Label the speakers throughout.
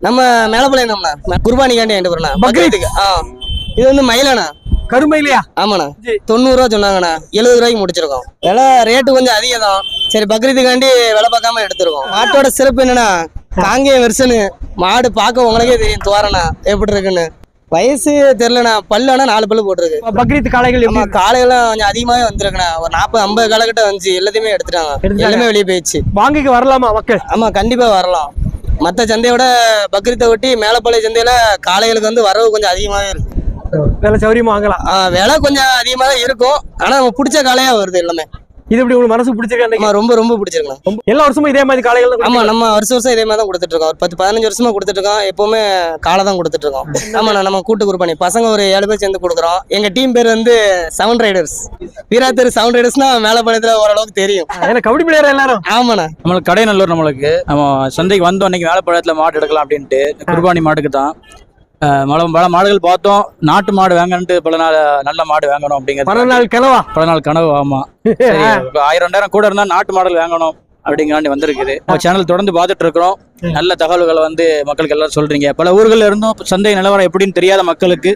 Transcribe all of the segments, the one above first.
Speaker 1: நம்ம மேலப்பாளையம் தான்ண்ணா குர்பானிக்காண்டி வாங்கிட்டு போறேண்ணா பக்ரீத்துக்கு. ஆ. இது வந்து மயிலாண்ணா.
Speaker 2: கருமையிலையா?
Speaker 1: ஆமாண்ணா. தொண்ணூறுரூவா சொன்னாங்கண்ணா. எழுபது ரூபாய்க்கு முடிச்சிருக்கோம். விலை ரேட்டு கொஞ்சம் அதிகம் தான் சரி பக்ரீத்துக்காண்டி விலை பார்க்காம எடுத்திருக்கோம். மாட்டோட சிறப்பு என்னன்னா காங்கேய வெர்சனு. மாடு பார்க்க உங்களுக்கே தெரியும் தோரணா எப்படி இருக்குன்னு. வயசு தெரிலண்ணா பல்லு ஆனா நாலு பல்லு போட்டிருக்கு.
Speaker 2: பக்ரீத் காளைகள் எப்படி?
Speaker 1: காலையெல்லாம் கொஞ்சம் அதிகமாவே வந்திருக்குண்ணா. ஒரு நாற்பது ஐம்பது காலகட்டம் வந்துச்சு. எல்லாத்தையுமே எடுத்துட்டாங்க. எல்லாமே வெளியே போயிடுச்சு.
Speaker 2: வாங்கிக்க வரலாமா மக்கள்?
Speaker 1: ஆமா கண்டிப்பா வரலாம். மற்ற சந்தையை விட பக்ரீத்தை ஒட்டி மேலப்பாளைய சந்தையில காளைகளுக்கு வந்து வரவு கொஞ்சம் அதிகமாவே இருக்கு.
Speaker 2: நல்ல சௌரியமா வாங்கலாம்.
Speaker 1: விலை கொஞ்சம் அதிகமா தான் இருக்கும். ஆனா நம்ம பிடிச்ச காளையா வருது எல்லாமே.
Speaker 2: இது எப்படி உங்களுக்கு மனசு பிடிச்சிருக்கா
Speaker 1: ரொம்ப ரொம்ப பிடிச்சிருக்கலாம்
Speaker 2: ரொம்ப- எல்லா வருஷமும் இதே மாதிரி காளைகள் தான்
Speaker 1: ஆமா நம்ம வருஷம் வருஷம் இதே மாதிரி தான் கொடுத்துட்டு இருக்கோம். ஒரு பத்து பதினஞ்சு வருஷமா கொடுத்துட்டு இருக்கோம். எப்பவுமே காலை தான் கொடுத்துட்டு இருக்கோம். ஆமாண்ணா நம்ம கூட்டு குரூப் பசங்க ஒரு ஏழு பேர் சேர்ந்து கொடுக்குறோம். எங்க டீம் பேர் வந்து செவன் ரைடர்ஸ் வீராத்தர் செவன் ரைடர்ஸ்னா மேலப்பாளையத்துல ஓரளவுக்கு தெரியும்.
Speaker 2: கபடி பிளேயர் எல்லாரும்.
Speaker 1: ஆமாண்ணா.
Speaker 3: நம்மளுக்கு கடைநல்லூர் நம்மளுக்கு. நம்ம சந்தைக்கு வந்தோம் அன்னைக்கு வேலைப்பழத்தில் மாடு எடுக்கலாம் அப்படின்ட்டு குர்பானி மாட்டுக்கு தான். மல பல மாடுகள் பார்த்தோம். நாட்டு மாடு வாங்கன்ட்டு பல நாள் நல்ல மாடு வாங்கணும்
Speaker 2: பல
Speaker 3: அப்படிங்கிறது
Speaker 2: நாள் கிளவா
Speaker 3: பல நாள் கனவு ஆமா. ஆயிரம் ரெண்டாயிரம் கூட இருந்தா நாட்டு மாடல் வாங்கணும் அப்படிங்கிறாண்டி வந்திருக்குது. சேனல் தொடர்ந்து பார்த்துட்டு இருக்கிறோம். நல்ல தகவல்களை வந்து மக்களுக்கு எல்லாரும் சொல்றீங்க. பல ஊர்கள்ல இருந்தும் சந்தை நிலவரம் எப்படின்னு தெரியாத மக்களுக்கு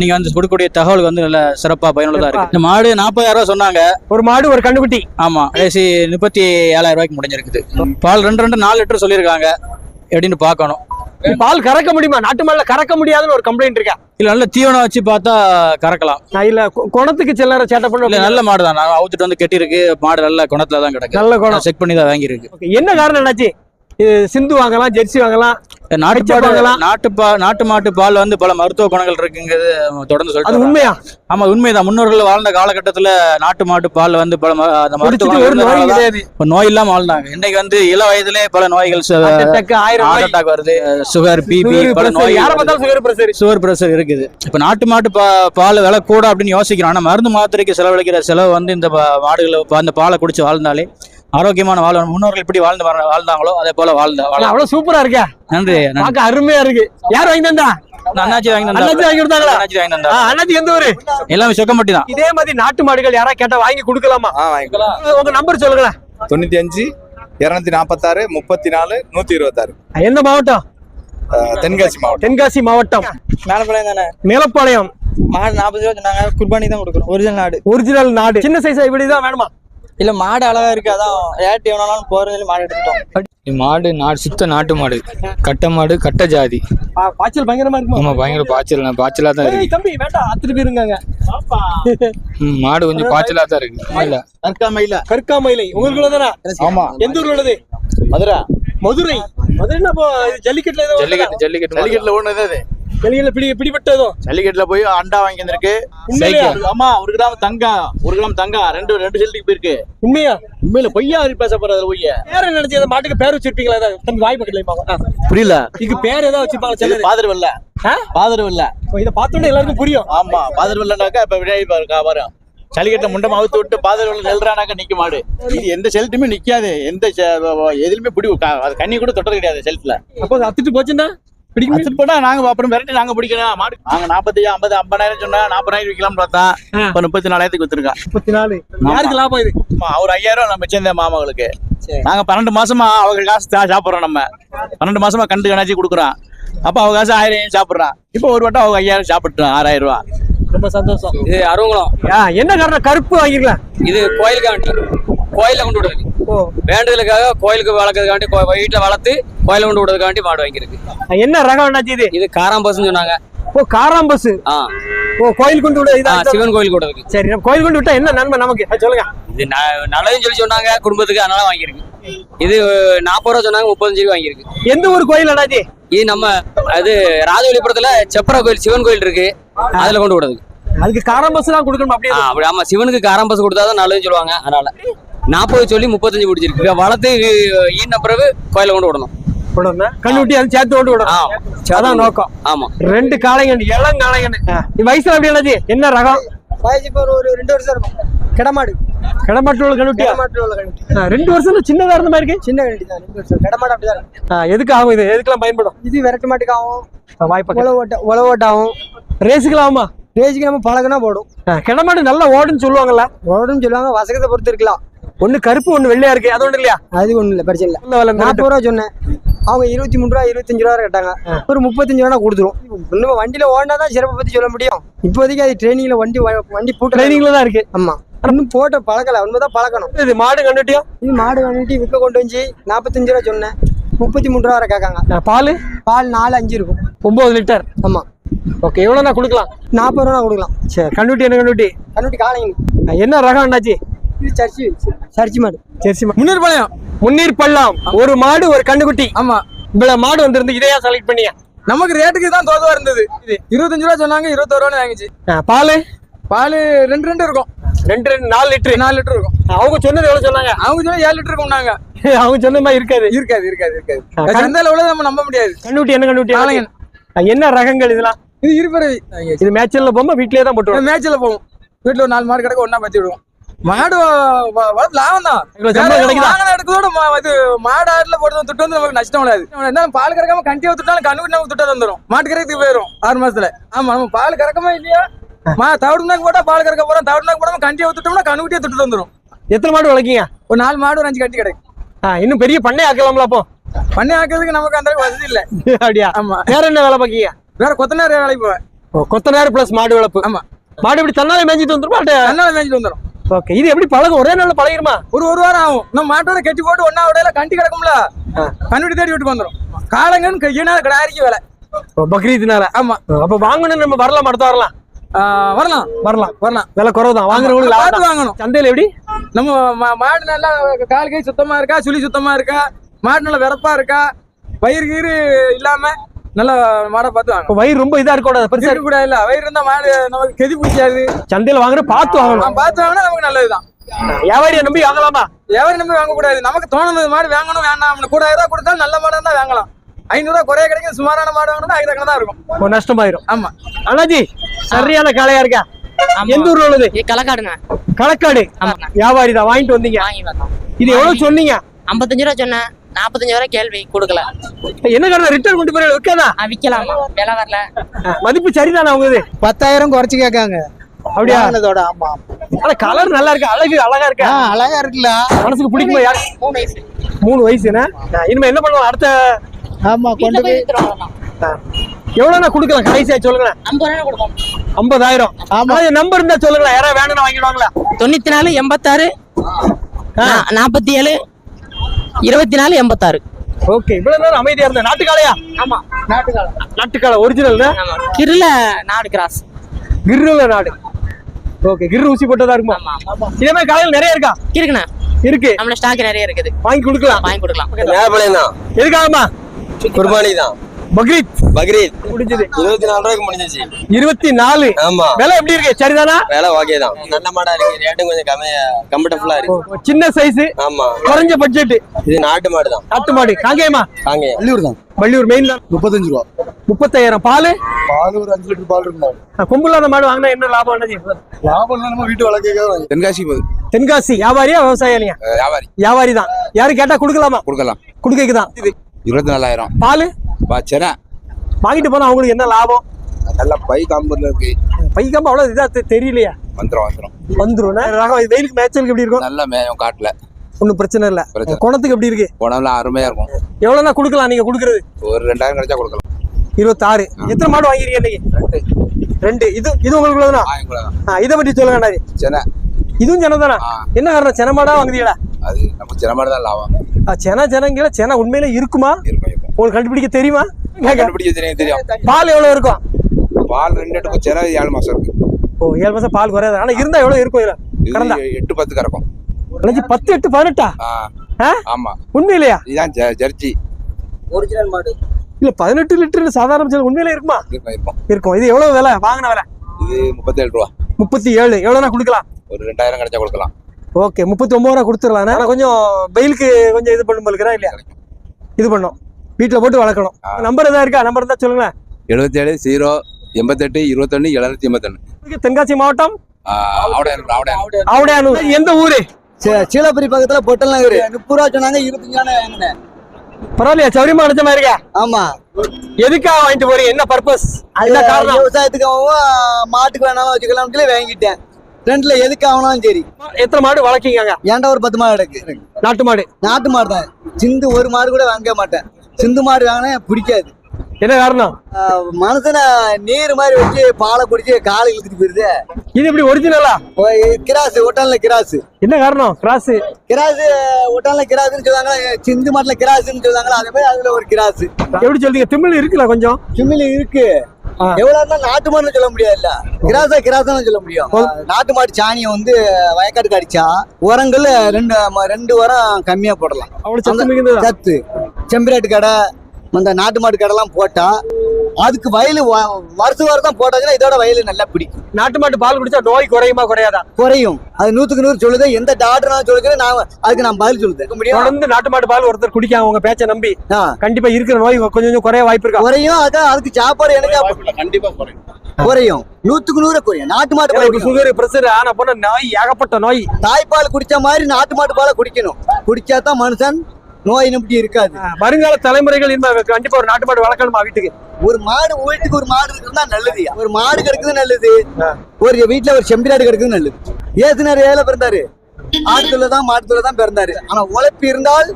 Speaker 3: நீங்க வந்து கொடுக்கக்கூடிய தகவல் வந்து நல்ல சிறப்பா பயனுள்ளதா இருக்கு. இந்த மாடு நாற்பதாயிரம் ரூபாய் சொன்னாங்க.
Speaker 2: ஒரு மாடு ஒரு கண்டுக்குட்டி
Speaker 3: ஆமா கடைசி முப்பத்தி ஏழாயிரம் ரூபாய்க்கு முடிஞ்சிருக்குது. பால் ரெண்டு ரெண்டு நாலு லிட்டர் சொல்லியிருக்காங்க. எப்படின்னு பார்க்கணும்.
Speaker 2: பால் கறக்க முடியுமா? நாட்டு மாடுல கறக்க முடியாதுன்னு ஒரு கம்ப்ளைண்ட் இருக்கா?
Speaker 3: இல்ல நல்ல தீவனம் வச்சு பார்த்தா கறக்கலாம்.
Speaker 2: இல்ல குணத்துக்கு சில்லற சேட்டை
Speaker 3: இல்ல
Speaker 2: பண்ண
Speaker 3: நல்ல மாடு தான் நான் அவுத்துட்டு வந்து கட்டியிருக்கு மாடு நல்ல குணத்துல தான் கிடக்கு.
Speaker 2: நல்ல குணம்.
Speaker 3: செக் பண்ணி தான் வாங்கியிருக்கு.
Speaker 2: என்ன காரணம் என்னாச்சு? சிந்து வாங்கலாம் ஜெர்சி வாங்கலாம்
Speaker 3: நாட்டு? நாட்டு மாட்டு பால் வந்து பல மருத்துவ குணங்கள் இருக்குங்கிறது தொடர்ந்து சொல்லிட்டு
Speaker 2: உண்மையா.
Speaker 3: ஆமா உண்மைதான். முன்னோர்கள் வாழ்ந்த காலகட்டத்துல நாட்டு மாட்டு பால் வந்து பல நோய் இல்லாம வாழ்ந்தாங்க. இன்னைக்கு வந்து இள வயதிலே பல நோய்கள் ஹார்ட். அட்டாக் வருது சுகர் பிபி பல நோய்
Speaker 2: சுகர் பிரஷர்
Speaker 3: இருக்குது. இப்போ நாட்டு மாட்டு பால் விலை கூட அப்படின்னு யோசிக்கிறோம். ஆனால் மருந்து மாத்திரைக்கு செலவழிக்கிற செலவு வந்து இந்த மாடுகளை அந்த பாலை குடிச்சு வாழ்ந்தாலே ஆரோக்கியமான வாழ் முன்னோர்கள் எப்படி வாழ்ந்து வர- வாழ்ந்தாங்களோ அதே போல வாழ்ந்த வாழ
Speaker 2: அவ்வளவு சூப்பரா இருக்கா.
Speaker 3: நன்றி.
Speaker 2: பார்க்க அருமையா இருக்கு. யார் வாங்கி தந்தா
Speaker 3: நான் அண்ணாச்சி வாங்கி
Speaker 2: அண்ணாச்சி வாங்கி கொடுத்தாங்களா
Speaker 3: அண்ணாச்சி வாங்கி தந்தா
Speaker 2: அண்ணாச்சி எந்த ஊரு?
Speaker 3: எல்லாமே சொக்கம்பட்டி தான்.
Speaker 2: இதே மாதிரி நாட்டு மாடுகள் யாரா கேட்டா வாங்கி கொடுக்கலாமா? உங்க நம்பர் சொல்லுங்களேன்.
Speaker 4: தொண்ணூத்தி அஞ்சு இருநூத்தி நாற்பத்தாறு முப்பத்தி நாலு நூத்தி இருபத்தாறு.
Speaker 2: எந்த மாவட்டம்?
Speaker 4: தென்காசி மாவட்டம்.
Speaker 2: தென்காசி மாவட்டம்.
Speaker 1: மேலப்பாளையம் தானே?
Speaker 2: மேலப்பாளையம்.
Speaker 1: மாடு நாற்பது ரூபா சொன்னாங்க. குர்பானி தான் கொடுக்குறோம் ஒரிஜினல் நாடு.
Speaker 2: ஒரிஜினல் நாடு. சின்ன சைஸ் இப்படிதான் வேணுமா?
Speaker 1: இல்ல மாடு அழகா இருக்கு அதான். ரேட் எவ்வளோனாலும் போறது சொல்லி மாடு எடுத்துட்டோம்.
Speaker 5: மாடு நாடு சுத்த நாட்டு மாடு. கட்டை மாடு கட்டை ஜாதி.
Speaker 2: பாய்ச்சல் பயங்கரமா இருக்குமா?
Speaker 5: ஆமா பயங்கர பாய்ச்சல் பாய்ச்சலா தான் இருக்கு.
Speaker 2: தம்பி வேண்டாம் அத்துட்டு போயிருங்க
Speaker 5: மாடு கொஞ்சம் பாய்ச்சலா தான் இருக்கு. இல்ல.
Speaker 4: தற்காமையில
Speaker 2: கற்காமயிலை உங்களுக்கு தானே?
Speaker 4: ஆமா.
Speaker 2: எந்த ஊர்ல உள்ளது?
Speaker 4: மதுரை?
Speaker 2: மதுரை. இது ஜல்லிக்கட்டுல ஏதோ
Speaker 5: ஜல்லிக்கட்டு ஜல்லிக்கட்டு.
Speaker 4: ஜல்லிக்கட்டுல ஒண்ணு
Speaker 2: ஜல்லிக்கட்டுல பிடி பிடிபட்டதும்.
Speaker 4: ஜல்லிக்கட்டுல போய் அண்டா வாங்கி வந்திருக்கு.
Speaker 2: உண்மையிலையா?
Speaker 4: ஆமா ஒரு கிராம் தங்கம் ஒரு கிராம் தங்கம் ரெண்டு ரெண்டு செல்லுக்கு போயிருக்கு.
Speaker 2: உண்மையா?
Speaker 4: உண்மையில பொய்யா பேச போறது பொய்ய?
Speaker 2: பேர் நினைச்சு அந்த மாட்டுக்கு பேர் வச்சிருப்பீங்களா? தம்பி வாய் பக்கத்துல
Speaker 4: புரியல.
Speaker 2: இதுக்கு பேர் ஏதாவது வச்சிருப்பாங்க சில
Speaker 4: பாதரவு இல்ல
Speaker 2: ஆ?
Speaker 4: பாதரவு இல்ல
Speaker 2: இதை பார்த்தோன்னே எல்லாருக்கும் புரியும்.
Speaker 4: ஆமா பாதரவு இல்லனாக்கா இப்ப பாருக்கா வரும் ஜல்லிக்கட்டை முண்டம் அவுத்து விட்டு பாதரவு நெல்றானாக்கா நிக்க மாடு இது எந்த செல்ட்டுமே நிக்காது. எந்த பிடி க- அது கண்ணி கூட தொட்டது கிடையாது செல்ட்ல
Speaker 2: அப்போ அது அத்துட்டு போச்சுன்னா? பிடிக்குமே?
Speaker 4: போனா நாங்க அப்புறம் விரட்டி நாங்க பிடிக்கணும். மாடு நாங்க நாற்பத்தி ஐம்பது ஐம்பதாயிரம் சொன்னா நாற்பதாயிரம் விற்கலாம்னு பார்த்தா. இப்ப முப்பத்தி நாலாயிரத்துக்கு வித்துருக்கான்
Speaker 2: முப்பத்தி நாலு யாருக்கு லாபம் இது?
Speaker 4: அவர் ஐயாயிரம் நம்ம சேர்ந்த மாமாங்களுக்கு நாங்க பன்னெண்டு மாசமா அவங்க காசு தான் சாப்பிடுறோம் நம்ம. பன்னெண்டு மாசமா கண்டு கணாச்சி கொடுக்குறோம் அப்ப அவங்க காசு ஆயிரம் சாப்பிடுறான். இப்போ ஒரு வட்டம் அவங்க ஐயாயிரம் சாப்பிட்டுறான் ஆறாயிரம் ரூபா.
Speaker 2: ரொம்ப சந்தோஷம்.
Speaker 6: இது அருவங்குளம்.
Speaker 2: ஆ, என்ன காரணம்? கருப்பு வாங்கிருக்கலாம்
Speaker 6: இது கோயிலுக்காண்டி. கோயில கொண்டு விடுறது.
Speaker 2: ஓ.
Speaker 6: வேண்டுதலுக்காக கோயிலுக்கு வளர்க்கறதுக்காண்டி கோ- வீட்டுல வளர்த்து கோயில கொண்டு விடுறதுக்காண்டி மாடு வாங்கியிருக்கு.
Speaker 2: என்ன ரகம் என்னாச்சு இது?
Speaker 6: இது காராம்பஸ்ன்னு சொன்னாங்க.
Speaker 2: ஓ காராம்பஸ்.
Speaker 6: ஆ.
Speaker 2: ஓ கோயில் கொண்டு விட இதா
Speaker 6: சிவன் கோயில் கொடுறதுக்கு
Speaker 2: சரி நம்ம கோயில் கொண்டு விட்டா என்ன நன்மை நமக்கு? அது சொல்லுங்க.
Speaker 6: இது ந- நல்லதுன்னு சொல்லி சொன்னாங்க குடும்பத்துக்கு அதனால வாங்கியிருக்கு. இது நாற்பது ரூபா சொன்னாங்க முப்பத்தஞ்சு வாங்கியிருக்கு.
Speaker 2: எந்த ஊர் கோயில் அண்ணாச்சி?
Speaker 6: இது நம்ம அது ராஜவழிபுரத்துல செப்பரா கோயில் சிவன் கோயில் இருக்கு. அதுல கொண்டு விடுறது.
Speaker 2: அதுக்கு காராம்பஸ் தான் கொடுக்கணும் அப்படியே.
Speaker 6: ஆ அப்படி ஆமா சிவனுக்கு காராம்பஸ் கொடுத்தாதான் நல்லதுன்னு சொல்லுவாங்க அதனால. நாற்பது சொல்லி முப்பத்தஞ்சு பிடிச்சிருக்கு. வளர்த்து ஈன பிறகு கோயில கொண்டு விடணும்.
Speaker 2: விடணும் கண்ணு விட்டி அது சேர்த்து
Speaker 6: ஆ
Speaker 2: விடணும். அதான் நோக்கம்.
Speaker 6: ஆமா.
Speaker 2: ரெண்டு காளைங்கண்டு இளம் காளைங்கண்டு வயசுல அப்படி அண்ணாச்சி என்ன ரகம்?
Speaker 1: வயசு இப்போ ஒரு ரெண்டு வருஷம் இருக்கும். கிடமாடு.
Speaker 2: கிடமாட்டு உள்ள கண்ணுட்டியா?
Speaker 1: கிடமாட்டு உள்ள கழுவி
Speaker 2: ரெண்டு வருஷம் சின்னதா இருந்த மாதிரி இருக்கு?
Speaker 1: சின்ன தான் ரெண்டு வருஷம். கிடமாடு அப்படிதான்.
Speaker 2: எதுக்கு ஆகும் இது? எதுக்கெல்லாம் பயன்படும்?
Speaker 1: இது விரட்டு மாட்டுக்கு ஆகும்
Speaker 2: வாய்ப்பு
Speaker 1: உழவு ஓட்ட உழவு ஓட்ட ஆகும்
Speaker 2: ரேஸுக்கெல்லாம்? ஆகுமா
Speaker 1: நம்ம பழகுனா போடும்.
Speaker 2: கிடமாடு நல்லா ஓடுன்னு சொல்லுவாங்கல்ல?
Speaker 1: ஓடுன்னு சொல்லுவாங்க வசக்கத்தை பொறுத்து இருக்கலாம்.
Speaker 2: ஒண்ணு கருப்பு ஒண்ணு வெள்ளையா இருக்கு. அது ஒண்ணு இல்லையா?
Speaker 1: அது ஒண்ணும் இல்லை பிரச்சனை இல்லை. நாற்பது ரூபா சொன்னேன்.
Speaker 7: அவங்க இருபத்தி மூணு ரூபா இருபத்தஞ்சு ரூபா கேட்டாங்க. ஒரு முப்பத்தஞ்சு ரூபா கொடுத்துரும். இன்னும் வண்டியில ஓடினா தான் சிறப்பை பத்தி சொல்ல முடியும். இப்போதைக்கு அது ட்ரைனிங்ல வண்டி வண்டி பூட்ட
Speaker 2: ட்ரைனிங்ல தான் இருக்கு.
Speaker 7: ஆமா. இன்னும் போட்ட பழக்கல உண்மைதான் பழக்கணும்.
Speaker 2: இது மாடு கண்டுட்டியும்
Speaker 7: இது மாடு வாங்கிட்டு விற்க கொண்டு வந்து நாற்பத்தஞ்சு ரூபா சொன்னேன். முப்பத்தி மூணு ரூபா வரை கேட்காங்க.
Speaker 2: பால்?
Speaker 7: பால் நாலு அஞ்சு இருக்கும்.
Speaker 2: ஒன்பது லிட்டர்?
Speaker 7: ஆமா.
Speaker 2: ஓகே எவ்வளோண்ணா கொடுக்கலாம்?
Speaker 7: நாற்பது ரூபா கொடுக்கலாம்.
Speaker 2: சரி கண்டுட்டி என்ன கண்டுட்டி?
Speaker 7: கண்ணுட்டி காலைங்க
Speaker 2: என்ன ரகம் அண்ணாச்சி?
Speaker 7: சர்ச்சி. சர்ச்சி மாடு.
Speaker 2: சரி
Speaker 8: முன்னூறு பாளையம்
Speaker 2: முன்னீர் பள்ளம். ஒரு மாடு ஒரு கண்டுக்குட்டி
Speaker 8: ஆமா.
Speaker 2: இவ்வளவு மாடு வந்திருந்து இதையா செலக்ட் பண்ணியா?
Speaker 8: நமக்கு ரேட்டுக்கு தான் தோதுவா இருந்தது. இது இருபத்தஞ்சு ரூபா சொன்னாங்க இருபத்தோரு ரூபான்னு வாங்கிச்சு.
Speaker 2: பால்?
Speaker 8: பால் ரெண்டு ரெண்டு இருக்கும்.
Speaker 2: ரெண்டு ரெண்டு நாலு லிட்டர்.
Speaker 8: நாலு லிட்டர் இருக்கும்.
Speaker 2: அவங்க சொன்னது எவ்வளவு சொன்னாங்க?
Speaker 8: அவங்க சொன்னா ஏழு லிட்டர் இருக்கும்னாங்க.
Speaker 2: அவங்க சொன்ன மாதிரி இருக்காது.
Speaker 8: இருக்காது இருக்காது இருக்காது. சந்தையில உள்ளதை நம்ம நம்ப முடியாது.
Speaker 2: கண்டுட்டி என்ன
Speaker 8: காளையன்.
Speaker 2: என்ன ரகங்கள் இதெல்லாம்?
Speaker 8: இது இருப்பறவை
Speaker 2: இது மேட்சல்ல போகும்போது வீட்லயே தான் போட்டுருவோம்.
Speaker 8: மேட்ச்ல போவோம் வீட்டுல ஒரு நாலு மாடு கிடக்க ஒண்ணா பத்தி விடுவோம். மாடு லாபம் தான். எடுக்கிறதோட இது மாடு ஆடுல போட்டு துட்டு வந்து நமக்கு நஷ்டம் விடாது இருந்தாலும் பால் கறக்காம கண்டிப்பா துட்டாலும் கண்ணுக்கு நமக்கு துட்டா தந்துடும் மாட்டு கறக்கு போயிடும் ஆறு மாசத்துல. ஆமா நம்ம பால் கறக்கமா இல்லையா? மா தவிடுனாக்கு போட்டா பால் கறக்க போறோம் தவிடுனாக்கு போடாம கண்டிப்பா துட்டோம்னா கண்ணுக்குட்டியே துட்டு தந்துடும்
Speaker 2: எத்தனை மாடு வளர்க்கீங்க?
Speaker 8: ஒரு நாலு மாடு ஒரு அஞ்சு கட்டி கிடைக்கும்.
Speaker 2: இன்னும் பெரிய பண்ணை ஆக்கலாம்ல அப்போ?
Speaker 8: பண்ணை ஆக்கிறதுக்கு நமக்கு அந்த வசதி இல்ல.
Speaker 2: அப்படியா?
Speaker 8: ஆமா.
Speaker 2: வேற என்ன வேலை பாக்கீங்க
Speaker 8: வேற கொத்தனார் வேலைக்கு போவேன்.
Speaker 2: கொத்தனார் பிளஸ் மாடு வளர்ப்பு.
Speaker 8: ஆமா.
Speaker 2: மாடு இப்படி தன்னாலே மேய்ஞ்சிட்டு வந்துருமா?
Speaker 8: அதனால மேய்ச்சிட்டு வந்துடும்
Speaker 2: ஓகே இது எப்படி பழகும்? ஒரே நாள்ல பழகிருமா
Speaker 8: ஒரு ஒரு வாரம் ஆகும். நம்ம மாட்டோட கட்டி போட்டு ஒன்னா விடையில கண்டி கிடக்கும்ல? கண்ணுடி தேடி விட்டு வந்துடும் காலங்கன்னு கையினால கிடாரிக்கு வேலை.
Speaker 2: பக்ரீத்னால?
Speaker 8: ஆமா.
Speaker 2: அப்ப வாங்கணும் நம்ம வரலாம் அடுத்த வரலாம்
Speaker 8: வரலாம்.
Speaker 2: வரலாம்.
Speaker 8: வரலாம்.
Speaker 2: விலை குறவு தான் வாங்குறவங்களுக்கு
Speaker 8: பார்த்து. வாங்கணும்.
Speaker 2: சந்தையில எப்படி?
Speaker 8: நம்ம மாடு நல்லா கால் கை சுத்தமா இருக்கா? சுழி சுத்தமா இருக்கா? மாடு நல்லா விறப்பா இருக்கா? வயிறு கீறு இல்லாம நல்ல மாடை பார்த்து
Speaker 2: வயிறு ரொம்ப இதா இருக்கக்கூடாது பெருசா
Speaker 8: இருக்க கூட இல்ல வயிறு இருந்தா மாடு நமக்கு கெதி பிடிக்காது.
Speaker 2: சந்தையில வாங்குற பார்த்து வாங்கணும்.
Speaker 8: நம்ம பார்த்து வாங்கினா நமக்கு நல்லதுதான்.
Speaker 2: வியாபாரியை நம்பி வாங்கலாமா?
Speaker 8: எவரும் நம்பி வாங்க கூடாது. நமக்கு தோணுனது மாடு வாங்கணும் வேண்டாம். கூட ஏதாவது கொடுத்தாலும் நல்ல மாடா இருந்தா வாங்கலாம். ஐநூறுரூவா குறைய கிடைக்கும் சுமாரான மாடு வாங்கணும் ஐநூறு தான் இருக்கும்.
Speaker 2: ஒரு நஷ்டமாயிரும்
Speaker 8: ஆமா.
Speaker 2: அண்ணாஜி சரியான காளையா இருக்கா? எந்த ஊர்ல உள்ளது?
Speaker 9: களக்காடுங்க.
Speaker 2: களக்காடு.
Speaker 9: ஆமாண்ணா.
Speaker 2: வியாபாரி தான் வாங்கிட்டு வந்தீங்க.
Speaker 9: வாங்கி வந்தோம்
Speaker 2: இது எவ்வளவு சொன்னீங்க?
Speaker 9: ஐம்பத்தஞ்சு ரூபா சொன்னேன். நாற்பத்தஞ்சு ரூபா கேள்வி கொடுக்கல.
Speaker 2: என்ன காரணம்? ரிட்டர்ன் கொண்டு போய் வைக்காதா
Speaker 9: ஆ, விக்கலாமா? விலை வரல.
Speaker 2: மதிப்பு சரிதானா உங்க
Speaker 7: பத்தாயிரம் குறைச்சு கேட்காங்க.
Speaker 2: அப்படியா?
Speaker 7: ஆமா.
Speaker 2: ஆனா கலர் நல்லா இருக்கு? அழகு அழகா இருக்கா?
Speaker 7: அழகா இருக்குல்ல.
Speaker 2: மனசுக்கு பிடிக்குமா யாரு?
Speaker 9: மூணு வயசு.
Speaker 2: மூணு வயசுனா? இனிமே என்ன பண்ணுவோம்? அடுத்த
Speaker 7: ஆமா
Speaker 9: வீட்டுல போய்.
Speaker 2: எவ்வளவுனா கொடுக்கலாம்? கடைசியா சொல்லுங்களேன்
Speaker 9: ஐம்பது ரூபா கொடுப்போம்.
Speaker 2: ஐம்பதாயிரம். ஆமா. நம்பர் இருந்தா சொல்லுங்களேன். யாராவது வேணும்னு வாங்கிடுவாங்களா?
Speaker 9: தொண்ணூத்தி நாலு எண்பத்தாறு நாற்பத்தி ஏழு இருபத்தி நாலு எண்பத்தாறு.
Speaker 2: ஓகே இவ்வளவு நேரம் அமைதியா இருந்த நாட்டுக்காளையா
Speaker 9: ஆமா
Speaker 2: நாட்டுக்காளை ஒரிஜினல்
Speaker 9: ஆமா. கிருல நாடு கிராஸ்.
Speaker 2: கிர்ருல நாடு. ஓகே கிர்ரு ஊசி போட்டதா இருக்குமா?
Speaker 9: ஆமா
Speaker 2: இதே மாதிரி காலையில் நிறைய இருக்கா?
Speaker 9: இருக்குண்ணா.
Speaker 2: இருக்கு.
Speaker 9: நம்மள ஸ்டாக் நிறைய இருக்குது.
Speaker 2: வாங்கி கொடுக்கலாம்.
Speaker 9: வாங்கி கொடுக்கலாம்.
Speaker 2: எதுக்காகமா
Speaker 10: குர்பானி தான்
Speaker 2: பக்ரீத்.
Speaker 10: பக்ரீத்.
Speaker 2: முடிஞ்சது.
Speaker 10: இருபத்தி நாலு ரூபாய்க்கு முடிஞ்சிச்சு.
Speaker 2: இருபத்தி நாலு.
Speaker 10: ஆமா.
Speaker 2: விலை எப்படி இருக்கு? சரிதானா?
Speaker 10: வேலை ஓகே தான். நல்ல மாடா இருக்கு. ரேட்டும் கொஞ்சம் கம்மியா கம்ஃபர்டபுல்லா இருக்கு.
Speaker 2: சின்ன சைஸ்
Speaker 10: ஆமா.
Speaker 2: குறைஞ்ச பட்ஜெட்
Speaker 10: இது நாட்டு மாடு தான்.
Speaker 2: நாட்டு மாடு. காங்கேயமா.
Speaker 10: வாங்க
Speaker 7: வள்ளியூர் தான்.
Speaker 2: வள்ளியூர் மெயின் தான்.
Speaker 7: முப்பத்தஞ்சு ரூபா.
Speaker 2: முப்பத்தாயிரம் பால்?
Speaker 7: பால் ஒரு அஞ்சு லிட்டர் பால் இருக்கும்
Speaker 2: கொம்புலாத மாடு வாங்கினா என்ன லாபம் என்னது
Speaker 7: லாபம் நம்ம வீட்டு வளர்க்க
Speaker 10: தென்காசி போகுது.
Speaker 2: தென்காசி. வியாபாரியா விவசாயியா
Speaker 10: வியாபாரி.
Speaker 2: வியாபாரி தான். யாரு கேட்டா கொடுக்கலாமா?
Speaker 10: கொடுக்கலாம்.
Speaker 2: கொடுக்க தான்.
Speaker 10: இருபத்தி நாலாயிரம்.
Speaker 2: பால்?
Speaker 10: வச்சேன்
Speaker 2: வாங்கிட்டு போனா அவங்களுக்கு என்ன லாபம்?
Speaker 10: நல்ல பை காம்பர்ல இருக்கு.
Speaker 2: பைக்காம அவ்வளவு இதா தெரியலையா.
Speaker 10: வந்துடும் வந்துடும்
Speaker 2: வந்துரும் ரகம் வெயிலுக்கு மேய்ச்சலுக்கு எப்படி இருக்கும்?
Speaker 10: நல்ல மேயம் காட்டுல.
Speaker 2: ஒன்றும் பிரச்சனை இல்ல.
Speaker 10: பிரச்சனை.
Speaker 2: குணத்துக்கு எப்படி இருக்கு?
Speaker 10: உடம்புலாம் அருமையா இருக்கும்.
Speaker 2: எவ்வளவுனா கொடுக்கலாம் நீங்க கொடுக்கறது?
Speaker 10: ஒரு ரெண்டாயிரம் கிடைச்சா கொடுக்கலாம்.
Speaker 2: இருபத்தாறு. எத்தனை மாடு வாங்கிருக்கீங்க இன்னைக்கு? ரெண்டு. இது இது உங்களுக்கு உள்ளதுனா இதை பற்றி சொல்லுங்க அண்ணாரி
Speaker 10: சென்னை
Speaker 2: இதுவும் சென்னை தானே. என்ன காரணம்? சென மாடா வாங்குறீங்களா?
Speaker 10: அது நம்ம சின்ன மாடு தான் லாபம்.
Speaker 2: ஆ, சென செனங்கில சென உண்மையில இருக்குமா?
Speaker 10: இருக்கும்
Speaker 2: உங்களுக்கு கண்டுபிடிக்க தெரியுமா?
Speaker 10: கண்டுபிடிக்க தெரியும் தெரியும்.
Speaker 2: பால் எவ்வளவு இருக்கும்?
Speaker 10: பால் ரெண்டு எடுக்கும் சின்ன ஏழு மாசம் இருக்கு.
Speaker 2: ஓ ஏழு மாசம் பால் குறையாது. ஆனா இருந்தா எவ்வளவு இருக்கும் இதுல?
Speaker 10: எட்டு பத்து கறக்கும்.
Speaker 2: பத்து எட்டு பதினெட்டா?
Speaker 10: ஆமா.
Speaker 2: உண்மையிலையா?
Speaker 10: இதுதான் ஜெ- ஜெர்சி
Speaker 7: ஒரிஜினல் மாடு.
Speaker 2: இல்ல பதினெட்டு லிட்டர் சாதாரண சென உண்மையில இருக்குமா
Speaker 10: இருக்கும். இருக்கும்.
Speaker 2: இது எவ்வளவு விலை? வாங்கின விலை?
Speaker 10: இது முப்பத்தேழு ரூபா.
Speaker 2: முப்பத்தி ஏழு. எவ்வளவுனா கொடுக்கலாம்?
Speaker 10: ஒரு ரெண்டாயிரம் கிடைச்சா கொடுக்கலாம்.
Speaker 2: ஓகே முப்பத்தி ஒன்பது ரூபா கொடுத்துடலாம் ஆனா கொஞ்சம் வெயிலுக்கு கொஞ்சம் இது பண்ணும் போலுக்கிறா இல்லையா? இது பண்ணும். வீட்டுல போட்டு வளர்க்கணும். நம்பர் எதாவது இருக்கா? நம்பர் இருந்தா சொல்லுங்களேன்.
Speaker 10: எழுபத்தேழு ஜீரோ எண்பத்தெட்டு இருபத்தொன்னு எழுநூத்தி எண்பத்தொன்னு.
Speaker 2: தென்காசி மாவட்டம்? ஆவுடையானூர் எந்த ஊரு?
Speaker 7: சீலப்பரி பக்கத்துல பொட்டல் நகர். முப்பது ரூபா சொன்னாங்க இருபத்தஞ்சு ரூபா வாங்கினேன்
Speaker 2: பரவாயில்லையா? சௌரியமா அடிச்ச மாதிரி இருக்கா?
Speaker 7: ஆமா.
Speaker 2: எதுக்காக வாங்கிட்டு போறீங்க? என்ன பர்பஸ் என்ன காரணம்?
Speaker 7: விவசாயத்துக்காகவும் மாட்டுக்கு வேணாலும் வச்சுக்கலாம்னு வாங்கிட்டேன். ரெண்டுல எதுக்கு ஆகணும் சரி.
Speaker 2: எத்தனை மாடு வளர்க்கீங்க
Speaker 7: ஏன்டா ஒரு பத்து மாடு இருக்கு?
Speaker 2: நாட்டு மாடு.
Speaker 7: நாட்டு மாடு தான். சிந்து ஒரு மாடு கூட வாங்க மாட்டேன்.
Speaker 11: சிந்து மாடு வாங்கினா பிடிக்காது.
Speaker 2: என்ன காரணம்?
Speaker 11: மனுஷனை நீர் மாதிரி வச்சு பாலை குடிச்சு காலை இழுத்துட்டு போயிருது.
Speaker 2: இது இப்படி ஒரிஜினலா
Speaker 11: கிராஸ் ஒட்டான்ல கிராஸ்
Speaker 2: என்ன காரணம்? கிராஸ்
Speaker 11: கிராஸ் ஒட்டான்ல கிராஸ்னு சொல்லுவாங்க சிந்து மாட்டுல கிராஸ்னு சொல்லுவாங்களா? அதே மாதிரி அதுல ஒரு கிராஸ்
Speaker 2: எப்படி சொல்றீங்க? திமிழ் இருக்குல்ல கொஞ்சம்.
Speaker 11: கிமிலி இருக்கு. எவ்வளவு இருந்தாலும் நாட்டு மாடுன்னு சொல்ல முடியாதுல்ல? கிராஸா கிராஸா சொல்ல முடியும். நாட்டு மாட்டு சாணியை வந்து வயக்காட்டுக்கு அடிச்சா உரங்கள் ரெண்டு ரெண்டு உரம் கம்மியா போடலாம்.
Speaker 2: சத்து
Speaker 11: செம்பிராட்டு கடை அந்த நாட்டு மாட்டு கடைலாம் போட்டா அதுக்கு வயலு வருஷம் வருஷம் தான் போட்டாச்சுன்னா இதோட வயலு நல்லா பிடிக்கும்.
Speaker 2: நாட்டு மாட்டு பால் குடிச்சா நோய் குறையுமா குறையாதா?
Speaker 11: குறையும். அது நூத்துக்கு நூறு சொல்லுது. எந்த டாக்டர் சொல்லுது நான் அதுக்கு நான் பதில் சொல்லுது முடியும்?
Speaker 2: தொடர்ந்து நாட்டு மாட்டு பால் ஒருத்தர் குடிக்காம உங்க பேச்சை நம்பி. கண்டிப்பா இருக்கிற நோய் கொஞ்சம் கொஞ்சம் குறைய வாய்ப்பு இருக்கா?
Speaker 11: குறையும். அதான் அதுக்கு சாப்பாடு எனக்கு
Speaker 4: கண்டிப்பா குறையும்.
Speaker 11: குறையும். நூத்துக்கு நூறு குறையும். நாட்டு மாட்டு பால்.
Speaker 2: சுகர் பிரஷர் ஆன போன நோய் ஏகப்பட்ட நோய்.
Speaker 11: தாய்ப்பால் குடிச்ச மாதிரி நாட்டு மாட்டு பாலை குடிக்கணும். குடிச்சா தான் மனுஷன் நோய் நம்பி இருக்காது.
Speaker 2: வருங்கால தலைமுறைகள் கண்டிப்பா ஒரு நாட்டு மாடு வளர்க்கணுமா வீட்டுக்கு?
Speaker 11: ஒரு மாடு வீட்டுக்கு ஒரு மாடு இருக்குதுன்னா நல்லதுயா ஒரு மாடு கிடக்குது நல்லது. ஒரு வீட்டுல ஒரு செம்பிராடு கிடக்குது நல்லது. ஏசுனாரு ஏழை பிறந்தாரு. ஆட்டுல தான் மாட்டுல தான் பிறந்தாரு. ஆனா உழைப்பு இருந்தால்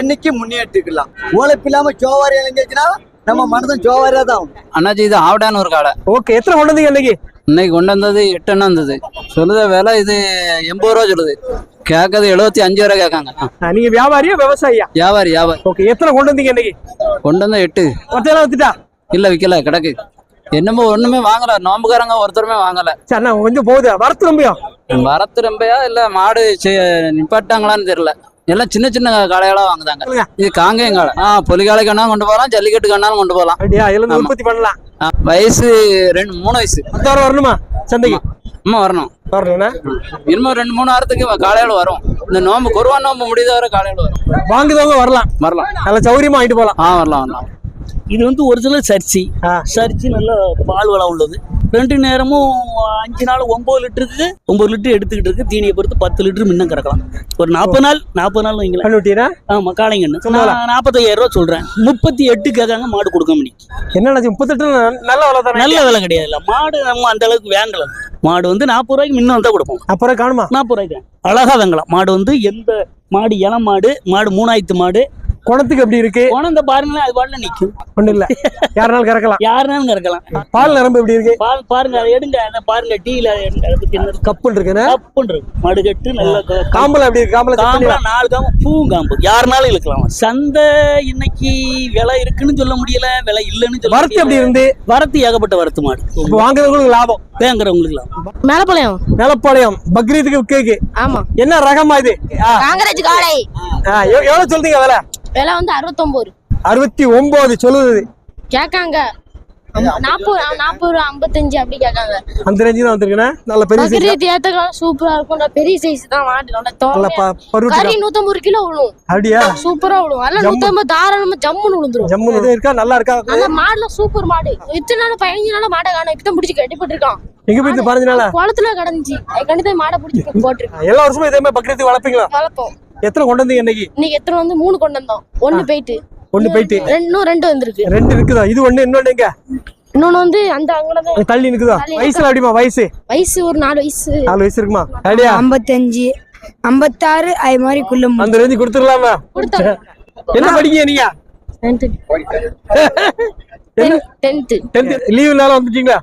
Speaker 11: என்னைக்கு முன்னேற்றிக்கலாம் உழைப்பு இல்லாம சோவாரி இளைஞச்சுன்னா நம்ம மனதன் சோவாரியா தான் ஆகும்.
Speaker 6: அண்ணாச்சி இது ஆவடான்னு ஒரு காடை.
Speaker 2: ஓகே எத்தனை கொண்டு வந்தீங்க இன்னைக்கு?
Speaker 6: இன்னைக்கு கொண்டு வந்தது எட்டு எண்ணம் இருந்தது. சொல்லுத விலை இது எண்பது ரூபா சொல்லுது. கேட்கறது எழுபத்தி அஞ்சு ரூபா கேட்காங்க.
Speaker 2: நீங்க வியாபாரியா விவசாயியா?
Speaker 6: வியாபாரி வியாபாரி.
Speaker 2: ஓகே எத்தனை கொண்டு வந்தீங்க இன்னைக்கு?
Speaker 6: கொண்டு வந்தா எட்டு.
Speaker 2: மொத்தம் வித்துட்டா?
Speaker 6: இல்ல விக்கல கிடக்கு. என்னமோ ஒண்ணுமே வாங்கல. நோம்புக்காரங்க ஒருத்தருமே வாங்கல.
Speaker 2: சரி அண்ணா கொஞ்சம் போகுது. வரத்து ரொம்பியா?
Speaker 6: வரத்து ரொம்பயா இல்ல மாடு நிப்பாட்டாங்களான்னு தெரியல. எல்லாம் சின்ன சின்ன காளைகளா வாங்குதாங்க. இது காங்கேயம் காளை. ஆ பொலிகாலை கண்ணாலும் கொண்டு போகலாம் ஜல்லிக்கட்டு கண்ணாலும் கொண்டு போகலாம்.
Speaker 2: உற்பத்தி பண்ணலாம்.
Speaker 6: வயசு ரெண்டு மூணு வயசு.
Speaker 2: அடுத்த வாரம் வரணுமா? சந்தைக்கு?
Speaker 6: அம்மா வரணும்.
Speaker 2: வரணும்னா?
Speaker 6: இன்னும் ரெண்டு மூணு வாரத்துக்கு காளையால வரும். இந்த நோம்பு குருவா நோம்பு முடிந்த வரை காளையால வரும்.
Speaker 2: வாங்குதவங்க வரலாம்.
Speaker 6: வரலாம்.
Speaker 2: நல்ல சௌரியமா ஆயிட்டு போலாம்.
Speaker 6: ஆ வரலாம் வரலாம்.
Speaker 8: இது வந்து ஒரிஜினல் சர்ச்சி. சர்ச்சி நல்ல பால் வளம் உள்ளது. ரெண்டு நேரமும் அஞ்சு நாள் ஒன்பது லிட்டருக்கு ஒன்பது லிட்டர் எடுத்துக்கிட்டு இருக்கு. தீனியை பொறுத்து பத்து லிட்டர் முன்னும் கறக்கலாம். ஒரு நாற்பது நாள் நாற்பது நாள்
Speaker 2: கண்ணுட்டீனா
Speaker 8: ஆமா? நான் நாற்பத்தையாயிரம் ரூபா சொல்றேன். முப்பத்தி எட்டு கேட்காங்க மாடு கொடுக்க முடியும்
Speaker 2: என்ன முப்பத்தெட்டு நல்ல விலை
Speaker 8: நல்ல விலை கிடையாதுல்ல மாடு நம்ம அந்த அளவுக்கு வாங்கலாம் மாடு வந்து நாற்பது ரூபாய்க்கு முன்ன வந்தா கொடுப்போம்.
Speaker 2: அப்புறம் காணுமா?
Speaker 8: நாற்பது ரூபாய்க்கு. அழகா வாங்கலாம். மாடு வந்து எந்த மாடு இளம் மாடு மாடு மூணாயிரத்து மாடு
Speaker 2: குணத்துக்கு எப்படி இருக்கு?
Speaker 8: குணந்த பாருங்களேன் அது பாடல நிக்கும்.
Speaker 2: ஒண்ணும் இல்ல. யாருனாலும் கறக்கலாம்.
Speaker 8: யாருனாலும் கறக்கலாம்.
Speaker 2: பால் நரம்பு எப்படி இருக்கு?
Speaker 8: பால் பாருங்க அதை எடுங்க. அதை பாருங்க டீல என்ன இருக்கு?
Speaker 2: கப்புன்னு
Speaker 8: கப்புன்னு இருக்கு. மாடு கட்டு நல்ல
Speaker 2: காம்பல எப்படி இருக்கு? காம்பல
Speaker 8: காம்புல? நாலு காம்பு. பூவும் காம்பு. யாருனாலும் இழுக்கலாம். சந்தை இன்னைக்கு விலை இருக்குன்னு சொல்ல முடியல விலை இல்லைன்னு சொல்ல
Speaker 2: வரத்து எப்படி. இருந்து?
Speaker 8: வரத்து ஏகப்பட்ட வரத்து மாடு.
Speaker 2: இப்ப வாங்குறவங்களுக்கு லாபம்.
Speaker 8: வேங்குறவங்களுக்கு
Speaker 12: மேலப்பாளையம்.
Speaker 2: நிலப்பாளையம் பக்ரீத்துக்கு கேக்கு
Speaker 12: ஆமா.
Speaker 2: என்ன ரகமா இது? ஆ,
Speaker 12: காங்கிரஸ் காளை.
Speaker 2: எவ்வளவு சொல்றீங்க விலை?
Speaker 12: விலை வந்து அறுபத்தொன்பது
Speaker 2: அறுபத்தி ஒன்பது சொல்லுது.
Speaker 12: கேட்காங்க. நாற்பது நாற்பது ரூபா ஐம்பத்தஞ்சு அப்படி கேட்காங்க.
Speaker 2: அந்த ரேஞ்சு தான் வந்திருக்குண்ணே. நல்ல பெரிய
Speaker 12: சூப்பரா இருக்கும். பெரிய சைஸ் தான் மாட்டு நல்ல தோலை கறி நூத்தம்பது கிலோ விழும்.
Speaker 2: அப்படியா?
Speaker 12: சூப்பரா விழும். அதெல்லாம். நூத்தம்பது தாராளமா ஜம்முன்னு விழுந்துரும்.
Speaker 2: ஜம்மு இது இருக்கா? நல்லா இருக்கா?
Speaker 12: அந்த மாடுல சூப்பர் மாடு. இத்தனை நாள் பதினஞ்சு நாள் மாடை காணும். இப்பதான் பிடிச்சி கட்டிப்பட்டு இருக்கான்
Speaker 2: எங்க போயிட்டு பதினஞ்சு நாளா?
Speaker 12: குளத்துல கிடந்துச்சு. கண்டிப்பா மாடை பிடிச்சி போட்டிருக்கான்
Speaker 2: எல்லா வருஷமும் இதே மாதிரி பக்ரீத்துக்கு வளர்ப்பீங்களா?
Speaker 12: வளர்ப்போம்.
Speaker 2: எத்தனை கொண்டு வந்தீங்க இன்னைக்கு?
Speaker 12: இன்னைக்கு எத்தனை வந்து மூணு கொண்டு வந்தோம். ஒண்ணு போயிட்டு.
Speaker 2: ஒண்ணு போயிட்டு.
Speaker 12: ரெண்டு இன்னும் ரெண்டு வந்திருக்கு.
Speaker 2: ரெண்டு இருக்குதா? இது ஒண்ணு இன்னொன்னு எங்க?
Speaker 12: இன்னொன்னு வந்து அந்த அங்கதான்
Speaker 2: அங்க தள்ளி நிக்குதா?
Speaker 12: தள்ளி
Speaker 2: வயசுல அப்படிமா வயசு?
Speaker 12: வயசு ஒரு நாலு வயசு.
Speaker 2: நாலு வயசு இருக்குமா? அப்படியா
Speaker 13: ஐம்பத்தஞ்சு. ஐம்பத்தாறு அது மாதிரி குள்ள
Speaker 2: அந்த ரேஞ்சு கொடுத்துடலாமா?
Speaker 12: கொடுத்தாங்க
Speaker 2: என்ன படிக்கீங்க நீங்க?
Speaker 12: டென்த்து டென்த்து
Speaker 2: டென்த் லீவுனால வந்துட்டீங்களா?